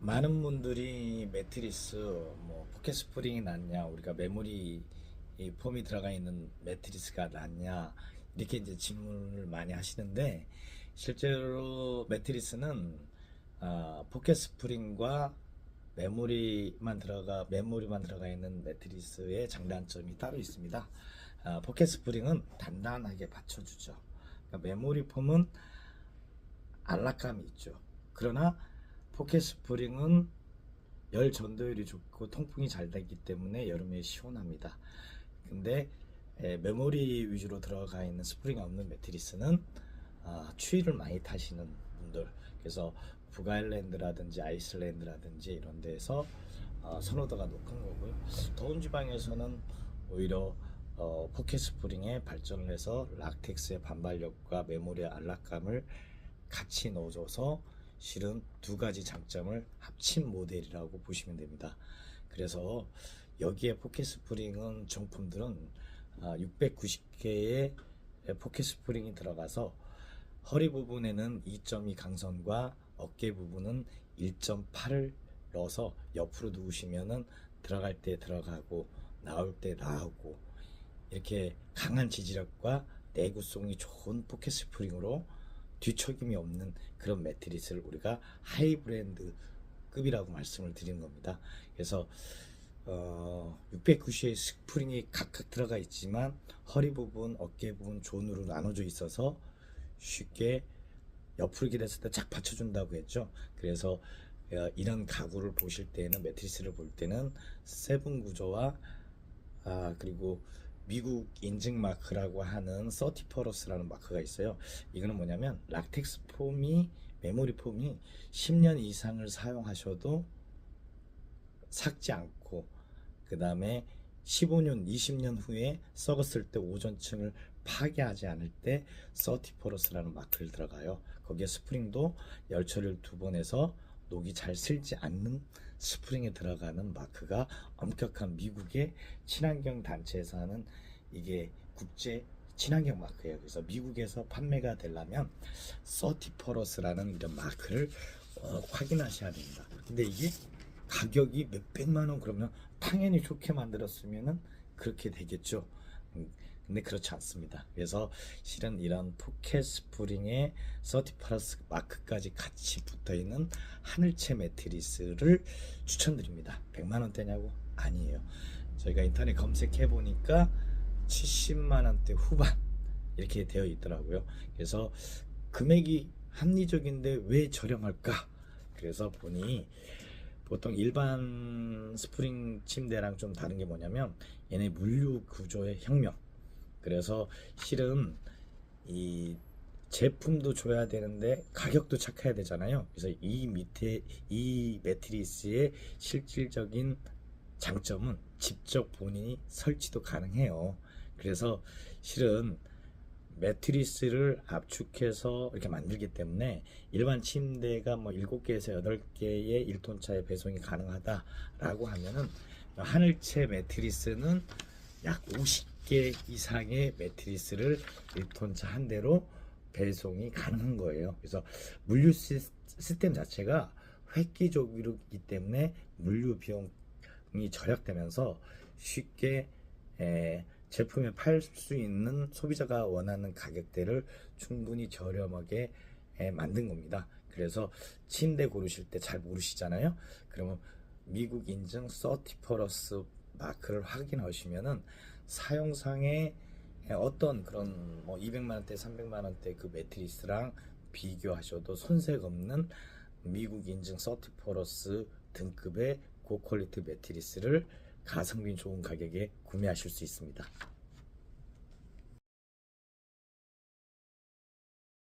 많은 분들이 매트리스 뭐 포켓 스프링이 낫냐 우리가 메모리 이 폼이 들어가 있는 매트리스가 낫냐 이렇게 이제 질문을 많이 하시는데 실제로 매트리스는 아, 포켓 스프링과 메모리만 들어가 메모리만 들어가 있는 매트리스의 장단점이 따로 있습니다. 아, 포켓 스프링은 단단하게 받쳐주죠. 그러니까 메모리 폼은 안락감이 있죠. 그러나 포켓 스프링은 열 전도율이 좋고 통풍이 잘 되기 때문에 여름에 시원합니다. 근데 에, 메모리 위주로 들어가 있는 스프링 없는 매트리스는 아, 추위를 많이 타시는 분들 그래서 북아일랜드라든지 아이슬란드라든지 이런 데서 어, 선호도가 높은 거고요. 더운 지방에서는 오히려 어, 포켓 스프링에 발전을 해서 락텍스의 반발력과 메모리의 안락감을 같이 넣어줘서 실은 두 가지 장점을 합친 모델이라고 보시면 됩니다. 그래서 여기에 포켓 스프링은 정품들은 690개의 포켓 스프링이 들어가서 허리 부분에는 2.2 강선과 어깨 부분은 1.8을 넣어서 옆으로 누우시면은 들어갈 때 들어가고 나올 때 나오고 이렇게 강한 지지력과 내구성이 좋은 포켓 스프링으로 뒤척임이 없는 그런 매트리스를 우리가 하이 브랜드 급이라고 말씀을 드린 겁니다. 그래서 어, 690의 스프링이 각각 들어가 있지만 허리 부분, 어깨 부분 존으로 나눠져 있어서 쉽게 옆으로 기댔을 때쫙 받쳐준다고 했죠. 그래서 어, 이런 가구를 보실 때는 매트리스를 볼 때는 세븐 구조와 아 그리고 미국 인증 마크라고 하는 서티퍼러스라는 마크가 있어요. 이거는 뭐냐면 락텍스 폼이 메모리 폼이 10년 이상을 사용하셔도 삭지 않고 그 다음에 15년, 20년 후에 썩었을 때 오존층을 파괴하지 않을 때 서티퍼러스라는 마크를 들어가요. 거기에 스프링도 열 처리를 두 번 해서 녹이 잘 슬지 않는 스프링에 들어가는 마크가 엄격한 미국의 친환경 단체에서 하는 이게 국제 친환경 마크예요. 그래서 미국에서 판매가 되려면 서티퍼러스라는 이런 마크를 어, 확인하셔야 됩니다. 근데 이게 가격이 몇 백만 원 그러면 당연히 좋게 만들었으면은 그렇게 되겠죠. 음, 근데 그렇지 않습니다. 그래서 실은 이런 포켓 스프링에 서티퍼러스 마크까지 같이 붙어 있는 하늘채 매트리스를 추천드립니다. 100만 원대냐고? 아니에요. 저희가 인터넷 검색해 보니까 70만 원대 후반 이렇게 되어 있더라고요. 그래서 금액이 합리적인데 왜 저렴할까? 그래서 보니 보통 일반 스프링 침대랑 좀 다른 게 뭐냐면 얘네 물류 구조의 혁명. 그래서 실은 이 제품도 줘야 되는데 가격도 착해야 되잖아요. 그래서 이 밑에 이 매트리스의 실질적인 장점은 직접 본인이 설치도 가능해요. 그래서 실은 매트리스를 압축해서 이렇게 만들기 때문에 일반 침대가 뭐 7개에서 8개의 1톤차의 배송이 가능하다라고 하면은 하늘채 매트리스는 약 50 개 이상의 매트리스를 1톤차 한 대로 배송이 가능한 거예요. 그래서 물류 시스- 시스템 자체가 획기적이기 때문에 물류 비용이 절약되면서 쉽게 에, 제품을 팔수 있는 소비자가 원하는 가격대를 충분히 저렴하게 에, 만든 겁니다. 그래서 침대 고르실 때 잘 모르시잖아요. 그러면 미국 인증 서티퍼러스 마크를 확인하시면은 사용상에 어떤 그런 뭐 200만 원대, 300만 원대 그 매트리스랑 비교하셔도 손색 없는 미국 인증 서티퍼러스 등급의 고퀄리티 매트리스를 가성비 좋은 가격에 구매하실 수 있습니다.